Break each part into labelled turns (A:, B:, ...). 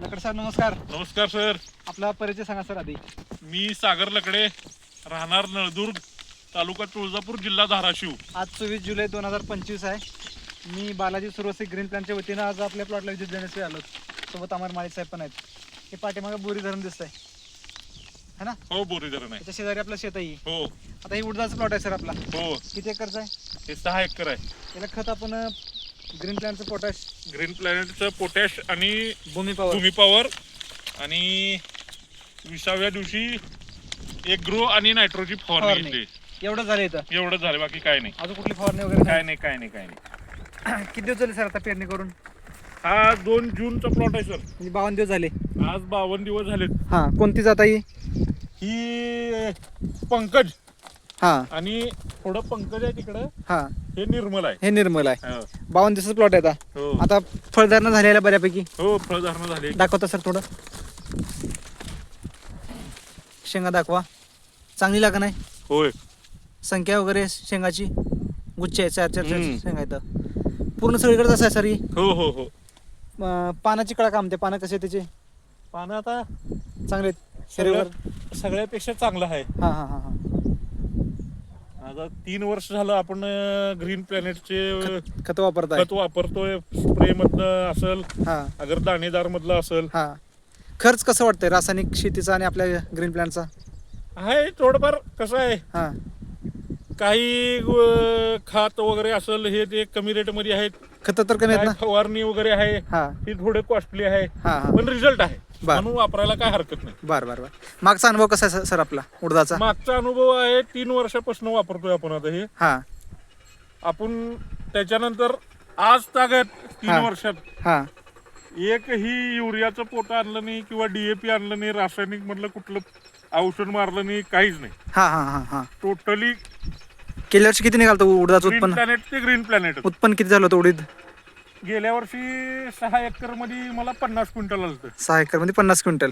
A: Locked sir नमस्कार.
B: नमस्कार sir.
A: आपला परिचय सांगा सर आधी.
B: मी सागर लकडे राहणार नळदुर्ग तालुका तुळजापूर जिल्हा धाराशिव.
A: आज चोवीस जुलै दोन हजार पंचवीस आहे. मी बालाजी सुरवसी ग्रीन प्लॅनच्या वतीनं आज आपल्या प्लॉटला विजिट देण्यासाठी आलो सोबत अमर माळी साहेब पण आहेत. हे पाठीमागं बोरी धरण दिसत आहे है ना?
B: हो बोरी धरण आहे.
A: त्याच्या शेजारी आपलं शेत आहे.
B: हो.
A: आता ही उडदाचा प्लॉट आहे सर आपला.
B: हो.
A: किती एकरचा आहे?
B: हे सहा एकर आहे.
A: याला खत आपण ग्रीन प्लॅनचं पोटॅश
B: ग्रीन प्लॅनेटचं पोटॅश आणि
A: भूमी पॉवर
B: भूमी पॉवर आणि विसाव्या दिवशी एक ग्रो आणि नायट्रोजी फवारणी
A: फवारणी.
B: घेतली.
A: एवढं झालं इथं.
B: एवढं झालं बाकी काय नाही.
A: अजून कुठली फवारणी वगैरे
B: काय नाही काय नाही काय नाही.
A: नाही किती दिवस झाले सर आता पेरणी करून?
B: हा दोन जूनचा प्लॉट आहे सर.
A: म्हणजे बावन्न दिवस झाले.
B: आज बावन्न दिवस झालेत.
A: हां कोणती जात आहे
B: ही पंकज.
A: हां.
B: आणि थोडं पंकज आहे तिकडं.
A: हां.
B: हे निर्मल आहे.
A: हे निर्मल आहे.
B: हो.
A: बावन्न दिवसाचा प्लॉट आहे आता.
B: हो.
A: आता फळधारणा झालेला बऱ्यापैकी.
B: हो फळधारणा झाली.
A: दाखवता सर थोडं. शेंगा दाखवा. चांगली लागण आहे.
B: होय.
A: संख्या वगैरे शेंगाची. गुच्छ आहे चार चार चार
B: हम्म.
A: शेंगा आहेत. पूर्ण सगळीकडे असं आहे सर ही.
B: हो हो हो.
A: अं, पानाची कळा काम ते पानं कसे त्याचे?
B: पानं आता
A: चांगले
B: सगळ्या सगळ्यापेक्षा चांगलं आहे.
A: हां हां हां हां.
B: आता तीन वर्ष झालं आपण ग्रीन प्लॅनेटचे
A: खत वापरताय.
B: खत वापरतोय स्प्रे मधलं असेल
A: हां.
B: अगर दाणेदार मधलं असेल.
A: हां. खर्च कसं वाटतंय रासायनिक शेतीचा आणि आपल्या ग्रीन प्लॅनचा
B: आहे थोडंफार कसं आहे
A: हां.
B: काही अं, खात वगैरे असेल हे ते कमी रेटमध्ये आहेत
A: खतं तर कमी आहेत
B: काय फवारणी वगैरे आहे.
A: हां.
B: ही थोडे कॉस्टली आहे.
A: हां हां.
B: पण रिझल्ट आहे.
A: बर.
B: म्हणून वापरायला काय हरकत नाही.
A: बरं बरं बरं. मागचा अनुभव कसा आहे सर आपला? उडदाचा?
B: मागचा अनुभव आहे तीन वर्षापासून वापरतोय आपण आता हे.
A: हां.
B: आपण त्याच्यानंतर आज तागत तीन
A: हा.
B: वर्षात.
A: हां.
B: एकही युरियाचं पोट आणलं नाही किंवा डीएपी आणलं नाही रासायनिक मधलं कुठलं औषध मारलं नाही काहीच नाही.
A: हां हां हां हां.
B: टोटली
A: गेल्या वर्षी किती निघालं होतं उडदाचं
B: ग्रीन
A: उत्पन्न
B: प्लॅनेट ते ग्रीन प्लॅनेट
A: उत्पन्न किती झालं होतं उडीद?
B: गेल्या वर्षी सहा एकरमध्ये मला पन्नास क्विंटल आलं
A: सहा एकरमध्ये पन्नास क्विंटल.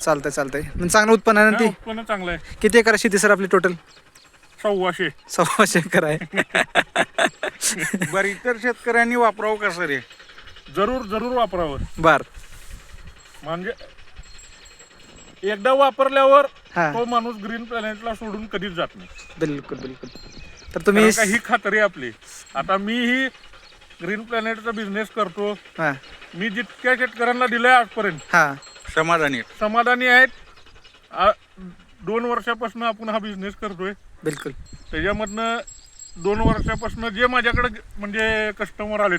A: चालतंय चालतंय. म्हणजे चांगलं उत्पन्न आहे ना ते?
B: उत्पन्न चांगलं आहे.
A: किती एकर शेती सर आपली टोटल
B: सव्वाशे.
A: सव्वाशे एकर आहे.
C: बरं इतर शेतकऱ्यांनी वापरावं का सर हे
B: जरूर जरूर वापरावं.
A: बर.
B: म्हणजे एकदा वापरल्यावर
A: हा.
B: तो माणूस ग्रीन प्लॅनेटला सोडून कधीच जात नाही.
A: बिलकुल बिलकुल. तर तुम्ही
B: कारण का ही खात्री आपली. आता मी ही ग्रीन प्लॅनेटचा बिझनेस करतो.
A: हा.
B: मी जितक्या शेतकऱ्यांना दिलंय आजपर्यंत
A: हा.
C: समाधानी आहे.
B: समाधानी आहेत. आ- दोन वर्षापासून आपण हा बिझनेस करतोय.
A: बिलकुल.
B: त्याच्यामधनं दोन वर्षापासून जे माझ्याकडे म्हणजे कस्टमर आलेत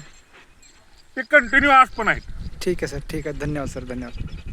B: ते कंटिन्यू आज पण आहेत.
A: ठीक आहे सर. ठीक आहे. धन्यवाद सर. धन्यवाद.